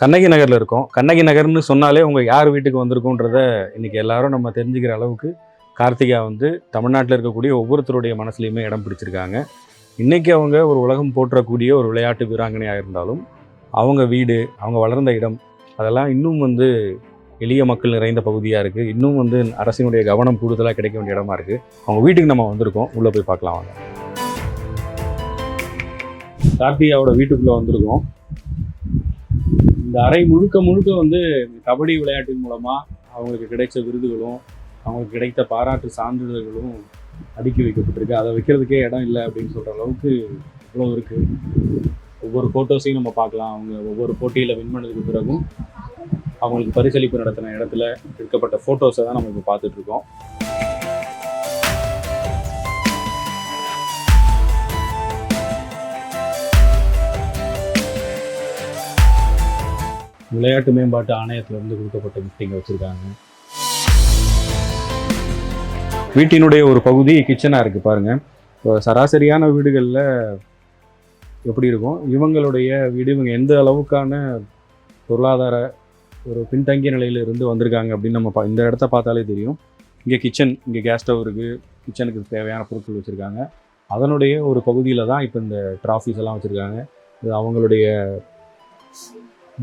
கண்ணகி நகரில் இருக்கோம். கண்ணகி நகர்னு சொன்னாலே உங்கள் யார் வீட்டுக்கு வந்திருக்குன்றத இன்றைக்கி எல்லாரும் நம்ம தெரிஞ்சுக்கிற அளவுக்கு கார்த்திகா வந்து தமிழ்நாட்டில் இருக்கக்கூடிய ஒவ்வொருத்தருடைய மனசுலையுமே இடம் பிடிச்சிருக்காங்க. இன்றைக்கி அவங்க ஒரு உலகம் போற்றக்கூடிய ஒரு விளையாட்டு வீராங்கனையாக இருந்தாலும் அவங்க வீடு அவங்க வளர்ந்த இடம் அதெல்லாம் இன்னும் வந்து எளிய மக்கள் நிறைந்த பகுதியாக இருக்குது இன்னும் வந்து அரசினுடைய கவனம் கூடுதலாக கிடைக்க வேண்டிய இடமா இருக்குது அவங்க வீட்டுக்கு நம்ம வந்திருக்கோம். உள்ளே போய் பார்க்கலாம் வாங்க. கார்த்திகாவோட வீட்டுக்குள்ளே வந்திருக்கோம். இந்த அறை முழுக்க முழுக்க வந்து கபடி விளையாட்டின் மூலமாக அவங்களுக்கு கிடைச்ச விருதுகளும் அவங்களுக்கு கிடைத்த பாராட்டு சான்றிதழ்களும் அடுக்கி வைக்கப்பட்டிருக்கு. அதை வைக்கிறதுக்கே இடம் இல்லை அப்படின்னு சொல்கிற அளவுக்கு இவ்வளோ இருக்குது ஒவ்வொரு ஃபோட்டோஸையும் நம்ம பார்க்கலாம். அவங்க ஒவ்வொரு போட்டியில் வின் பண்ணதுக்கு பிறகும் அவங்களுக்கு பரிசளிப்பு நடத்தின இடத்துல எடுக்கப்பட்ட ஃபோட்டோஸை தான் நம்ம இப்போ பார்த்துட்டு விளையாட்டு மேம்பாட்டு ஆணையத்திலிருந்து கொடுக்கப்பட்ட கிஃப்டிங்கை வச்சுருக்காங்க. வீட்டினுடைய ஒரு பகுதி கிச்சனாக இருக்குது பாருங்கள் இப்போ சராசரியான வீடுகளில் எப்படி இருக்கும்? இவங்களுடைய வீடு இவங்க எந்த அளவுக்கான பொருளாதார ஒரு பின்தங்கிய நிலையில இருந்து வந்திருக்காங்க அப்படின்னு நம்ம இந்த இடத்த பார்த்தாலே தெரியும். இங்கே கிச்சன் இங்கே கேஸ் ஸ்டவ் இருக்குது கிச்சனுக்கு தேவையான பொருட்கள் வச்சுருக்காங்க. அதனுடைய ஒரு பகுதியில் தான் இப்போ இந்த ட்ராஃபிஸ் எல்லாம் வச்சுருக்காங்க. இது அவங்களுடைய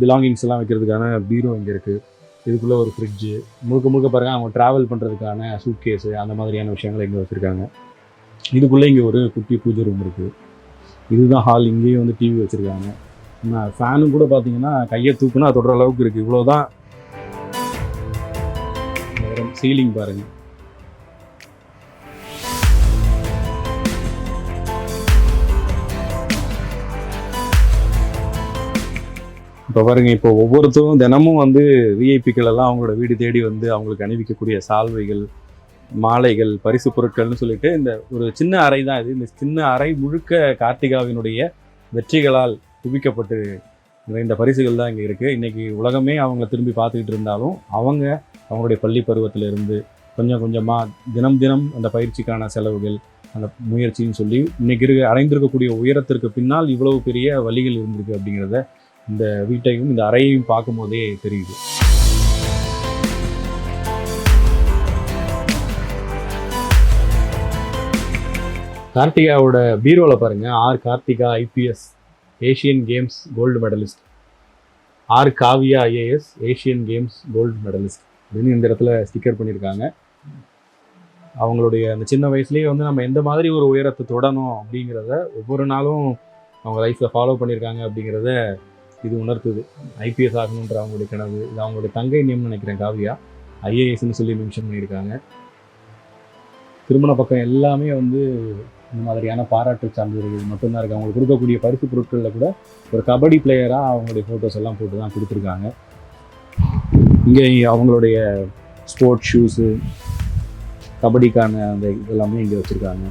பிலாங்கிங்ஸ் எல்லாம் வைக்கிறதுக்கான பீரோ இங்கே இருக்குது இதுக்குள்ளே ஒரு ஃப்ரிட்ஜு முழுக்க முழுக்க பாருங்கள் அவங்க ட்ராவல் பண்ணுறதுக்கான சூட் கேஸு அந்த மாதிரியான விஷயங்களை இங்கே வச்சுருக்காங்க. இதுக்குள்ளே இங்கே ஒரு குட்டி பூஜை ரூம் இருக்குது இதுதான் ஹால் இங்கேயும் வந்து டிவி வச்சுருக்காங்க. ஃபேனும் கூட பார்த்தீங்கன்னா கையை தூக்குனா தொடுற அளவுக்கு இருக்குது இவ்வளோ தான் சீலிங் பாருங்கள் இப்போ பாருங்க இப்போ ஒவ்வொருத்தரும் தினமும் வந்து விஐபிக்கள் எல்லாம் அவங்களோட வீடு தேடி வந்து அவங்களுக்கு அணிவிக்கக்கூடிய சால்வைகள் மாலைகள் பரிசு பொருட்கள்னு சொல்லிட்டு இந்த ஒரு சின்ன அறை தான் இது. இந்த சின்ன அறை முழுக்க கார்த்திகாவினுடைய வெற்றிகளால் குவிக்கப்பட்டு நிறைந்த பரிசுகள் தான் இங்கே இருக்குது இன்றைக்கி உலகமே அவங்க திரும்பி பார்த்துக்கிட்டு இருந்தாலும் அவங்க அவங்களுடைய பள்ளி பருவத்தில் இருந்து கொஞ்சம் கொஞ்சமாக தினம் தினம் அந்த பயிற்சிக்கான செலவுகள் அந்த முயற்சின்னு சொல்லி இன்றைக்கி இருக்க அடைந்திருக்கக்கூடிய உயரத்திற்கு பின்னால் இவ்வளவு பெரிய வழிகள் இருந்திருக்கு அப்படிங்கிறத இந்த வீட்டையும் இந்த அறையையும் பார்க்கும்போதே தெரியுது. கார்த்திகாவோட பீரோவில் பாருங்க. R Karthika IPS Asian games gold medalist. R Kavya IAS Asian games gold medalist. அப்படின்னு இந்த இடத்துல ஸ்டிக்கர் பண்ணியிருக்காங்க. அவங்களுடைய அந்த சின்ன வயசுலேயே வந்து நம்ம எந்த மாதிரி ஒரு உயரத்தை தொடணும் அப்படிங்கிறத ஒவ்வொரு நாளும் அவங்க லைஃப்பில் ஃபாலோ பண்ணியிருக்காங்க அப்படிங்கிறத இது உணர்த்துது. ஐபிஎஸ் ஆகணுன்ற அவங்களுடைய கனவு இது அவங்களுடைய தங்கை நேம்னு நினைக்கிறேன் காவியா. ஐஏஎஸ்ன்னு சொல்லி மென்ஷன் பண்ணியிருக்காங்க. திருமண பக்கம் எல்லாமே வந்து இந்த மாதிரியான பாராட்டு சான்றிதழ்கள் மட்டும்தான் இருக்குது அவங்களுக்கு கொடுக்கக்கூடிய பரிசு பொருட்களில் கூட ஒரு கபடி பிளேயராக அவங்களுடைய ஃபோட்டோஸ் எல்லாம் போட்டு தான் கொடுத்துருக்காங்க. இங்கே அவங்களுடைய ஸ்போர்ட்ஸ் ஷூஸு கபடிக்கான அந்த இதெல்லாமே இங்கே வச்சுருக்காங்க.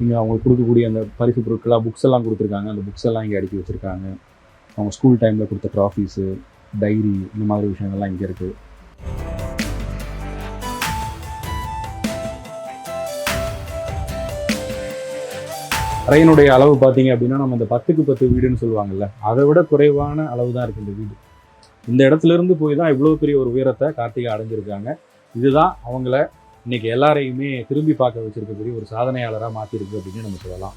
இங்கே அவங்களுக்கு கொடுக்கக்கூடிய அந்த பரிசு பொருட்களாக புக்ஸ் எல்லாம் கொடுத்துருக்காங்க. அந்த புக்ஸ் எல்லாம் இங்கே அடுக்கி வச்சுருக்காங்க. அவங்க ஸ்கூல் டைமில் கொடுத்த ட்ராஃபீஸு டைரி இந்த மாதிரி விஷயங்கள்லாம் இங்கே இருக்குது அறையினுடைய அளவு பார்த்தீங்க அப்படின்னா நம்ம இந்த பத்துக்கு பத்து வீடுன்னு சொல்லுவாங்கல்ல அதை விட குறைவான அளவு தான் இருக்குது இந்த வீடு. இந்த இடத்துல இருந்து போய் தான் இவ்வளோ பெரிய ஒரு உயரத்தை கார்த்திகா அடைஞ்சிருக்காங்க. இதுதான் அவங்கள இன்னைக்கு எல்லாரையுமே திரும்பி பார்க்க வச்சிருக்கக்கூடிய ஒரு சாதனையாளராக மாற்றிருக்கு அப்படின்னு நம்ம சொல்லலாம்.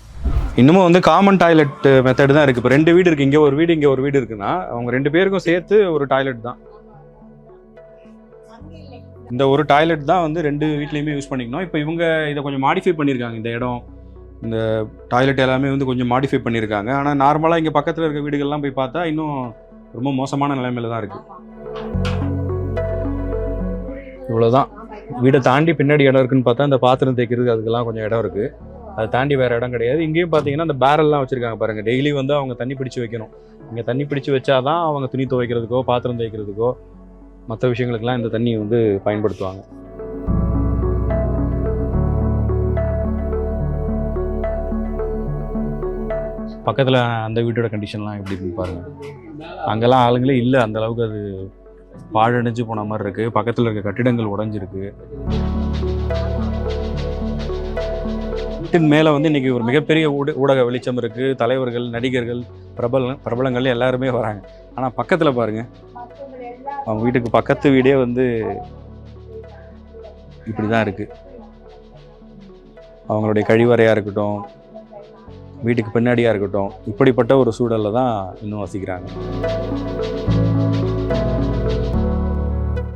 இன்னமும் வந்து காமன் டாய்லெட் மெத்தட் தான் இருக்குது இப்போ ரெண்டு வீடு இருக்குது இங்கே ஒரு வீடு இங்கே ஒரு வீடு இருக்குன்னா அவங்க ரெண்டு பேருக்கும் சேர்த்து ஒரு டாய்லெட் தான். இந்த ஒரு டாய்லெட் தான் வந்து ரெண்டு வீட்லேயுமே யூஸ் பண்ணிக்கணும். இப்போ இவங்க இதை கொஞ்சம் மாடிஃபை பண்ணியிருக்காங்க இந்த இடம் இந்த டாய்லெட் எல்லாமே வந்து கொஞ்சம் மாடிஃபை பண்ணியிருக்காங்க ஆனால் நார்மலாக இங்கே பக்கத்தில் இருக்க வீடுகள்லாம் போய் பார்த்தா இன்னும் ரொம்ப மோசமான நிலைமையில தான் இருக்குது இவ்வளோதான் வீடை தாண்டி பின்னாடி இடம் இருக்குன்னு பார்த்தா இந்த பாத்திரம் தேய்க்கிறதுக்கு அதுக்கெல்லாம் கொஞ்சம் இடம் இருக்குது அதை தாண்டி வேறு இடம் கிடையாது. இங்கேயும் பார்த்தீங்கன்னா அந்த பேரல்லாம் வச்சுருக்காங்க பாருங்கள் டெய்லி வந்து அவங்க தண்ணி பிடிச்சு வைக்கணும். இங்கே தண்ணி பிடிச்சு வச்சாதான் அவங்க துணி துவைக்கிறதுக்கோ பாத்திரம் தேய்க்கிறதுக்கோ மற்ற விஷயங்களுக்கெல்லாம் இந்த தண்ணி வந்து பயன்படுத்துவாங்க. பக்கத்தில் அந்த வீட்டோட கண்டிஷன்லாம் எப்படி இருக்குன்னு பாருங்க. அங்கெல்லாம் ஆளுங்களே இல்லை. அந்த அளவுக்கு அது பாழடைஞ்சு போன மாதிரி இருக்கு. பக்கத்தில் இருக்க கட்டிடங்கள் உடைஞ்சிருக்கு. வீட்டின் மேலே வந்து இன்றைக்கி ஒரு மிகப்பெரிய ஊட ஊடக வெளிச்சம் இருக்குது தலைவர்கள் நடிகர்கள் பிரபல பிரபலங்கள் எல்லாருமே வராங்க. ஆனால் பக்கத்தில் பாருங்கள் அவங்க வீட்டுக்கு பக்கத்து வீடே வந்து இப்படி தான் இருக்குது அவங்களுடைய கழிவறையாக இருக்கட்டும் வீட்டுக்கு பின்னாடியாக இருக்கட்டும் இப்படிப்பட்ட ஒரு சூழலில் தான் இன்னும் வசிக்கிறாங்க.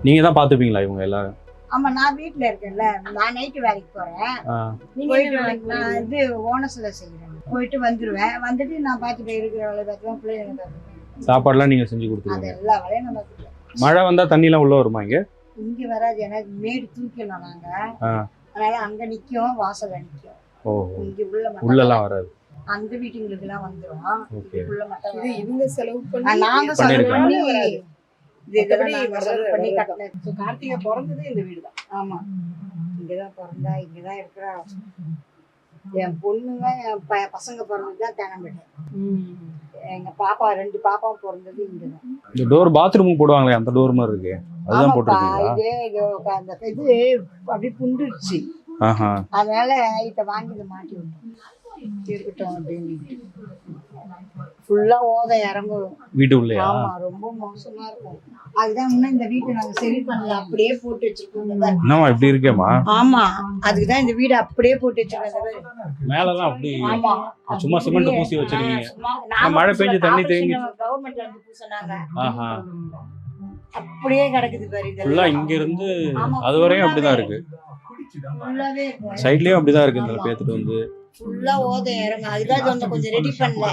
நீங்கள் தான் பார்த்துப்பீங்களா இவங்க எல்லாரும்? ஆமா நான் வீட்ல இருக்கேன்ல. நான் நைட்டு வேலைக்கு போறேன். போயிட்டு வந்து- நான் இது ஓனஸ்ல செய்யறேன். போயிட்டு வந்துருவேன். வந்துட்டு நான் பார்த்துட்டு இருக்கிற வேலை பார்த்துவேன் பிள்ளைங்க சாப்பாடுலாம் நீங்கள் செஞ்சு அது கொடுத்துருவீங்க எல்லா வேலையும் நம்ம. மழை வந்தால் தண்ணிலாம் உள்ளே வருமா இங்கே? இங்க வராது. எனக்கு மேடு தூக்கணும் நாங்க. அதனால அங்க நிக்கும் வாசல்ல நிக்கும். இங்க உள்ள மட்டும் உள்ளெல்லாம் வராது. அந்த வீட்டுங்களுக்கு எல்லாம் வந்துரும் உள்ள மட்டும் இது இவங்க செலவு பண்ணி நாங்க செலவு. பண்ணி பண்ணி கார்த்திகை பிறந்ததே இந்த வீடு தான். ஆமா. இங்கதான் பிறந்தா இங்கதான் இருக்கிறா. என் பொண்ணுங்க என் ப பசங்க பிறந்ததுதான் தேனம்பேட்டை. எங்க பாப்பா ரெண்டு பாப்பா பிறந்தது இங்கதான். இந்த டோர் பாத்ரூமுக்கு போடுவாங்களே அந்த டோர் மாதிரி இருக்கு. அதுதான் போட்டிருக்கீங்களா? இது அந்த இது அப்படியே புண்டுருச்சு. ஆஹா. அதனால இத வாங்கி இதை மாட்டி விட்டோம். இருக்கட்டும் அப்படின்னு ஃபுல்லா ஓத இறங்கும் வீட்டு உள்ளேயா? ஆமா ரொம்ப மோசமா இருக்கும். அதுதான் இன்னும் இந்த வீட்டை நாங்க சரி பண்ணல. அப்படியே போட்டு வச்சிருக்கோம் இந்த இப்படி ஆமா. வீடு அப்படியே போட்டு வச்சிருக்கோம் அப்படி ஆமா. சும்மா சிமெண்ட் பூசி வச்சிருக்கீங்க. மழை பெஞ்சு தண்ணி தேங்கி- கவர்மெண்ட்ல இருந்து பூசினாங்க. ஆஹா. அப்படியே கிடக்குது பாரு ஃபுல்லா இங்க இருந்து அது வரையும் அப்படிதான் இருக்கு. சைட்லயும் அப்படிதான் இருக்கு இந்த பேத்துட்டு வந்து. ஃபுல்லா ஓத இறங்க. அதுக்காக வந்து கொஞ்சம் ரெடி பண்ணல.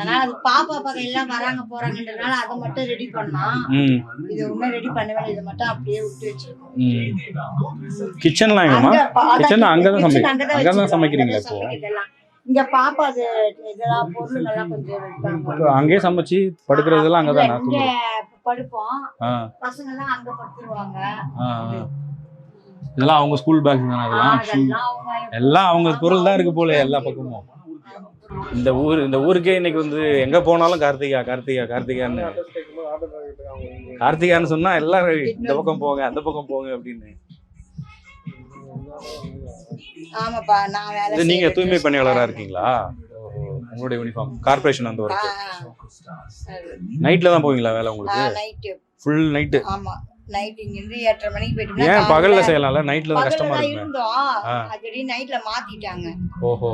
ஆனா அது பாப்பா பக்கம் எல்லாம் வராங்க போறாங்கன்றதுனால அதை மட்டும் ரெடி பண்ணா ம். இது ஒண்ணும் ரெடி பண்ணவே இல்லை. இதை மட்டும் அப்படியே விட்டு வச்சிருக்கோம். கிச்சன்லாம் எங்கம்மா? அங்க கிச்சன் அங்கதான் kitchen சமைக்க- அங்கதான் அங்கதான் வச்சிருக்கோம். சமைக்கிறீங்களா அங்கதான் இப்போ? இங்க பாப்பா அது இதெல்லாம் பொருளுங்கெல்லாம் கொஞ்சம் அங்கேயே சமைச்சு படுக்கிறதெல்லாம் அங்கதானா? இங்க படுப்போம். பசங்க எல்லாம் அங்க படுத்துருவாங்க. இதெல்லாம் அவங்க ஸ்கூல் பேக் தானே அதெல்லாம்? எல்லாம் அவங்க பொருள் தான் இருக்கு போல எல்லா பக்கமும். இந்த ஊர் இந்த ஊருக்கே இன்னைக்கு வந்து எங்க போனாலும் கார்த்திகா கார்த்திகா கார்த்திகான்னு. கார்த்திகான்னு சொன்னா எல்லாரும் இந்த பக்கம் போங்க அந்த பக்கம் போங்க அப்படின்னு. ஆமாப்பா நான் வேலை இது நீங்க. தூய்மை பணியாளரா இருக்கீங்களா. உங்களுடைய யூனிஃபார்ம் கார்பரேஷன் அந்த அது. நைட்ல தான் போவீங்களா வேலை உங்களுக்கு? ஃபுல் நைட்டு ஆமா. நைட் எட்டரை மணிக்கு ஏன் பகல்ல செய்யலாம்ல? நைட்ல தான் கஷ்டமா இருக்குமே. இருந்தோம். ஆ. அது நைட்ல மாத்திட்டாங்க. ஓஹோ.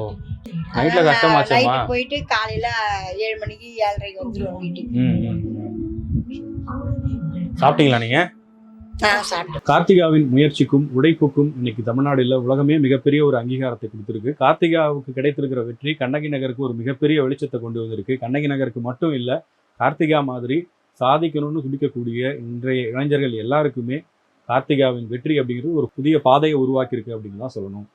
நைட்ல கஷ்டமாச்சேம்மா. நைட்டு போயிட்டு காலையில ஏழு மணிக்கு ஏழரைக்கு வந்துருவோம் வீட்டுக்கு. ம் ம். சாப்பிட்டீங்களா நீங்க? நான் சாப்பிட்டேன் கார்த்திகாவின் முயற்சிக்கும் உழைப்புக்கும் இன்னைக்கு தமிழ்நாடுல உலகமே மிகப்பெரிய ஒரு அங்கீகாரத்தை கொடுத்திருக்கு. கார்த்திகாவுக்கு கிடைத்திருக்கிற வெற்றி கண்ணகி நகருக்கு ஒரு மிகப்பெரிய வெளிச்சத்தை கொண்டு வந்திருக்கு. கண்ணகி நகருக்கு மட்டும் இல்ல கார்த்திகா மாதிரி சாதிக்கணும்னு துடிக்கக்கூடிய இன்றைய இளைஞர்கள் எல்லாருக்குமே கார்த்திகாவின் வெற்றி அப்படிங்கிறது ஒரு புதிய பாதையை உருவாக்கியிருக்கு அப்படின்னு தான் சொல்லணும்.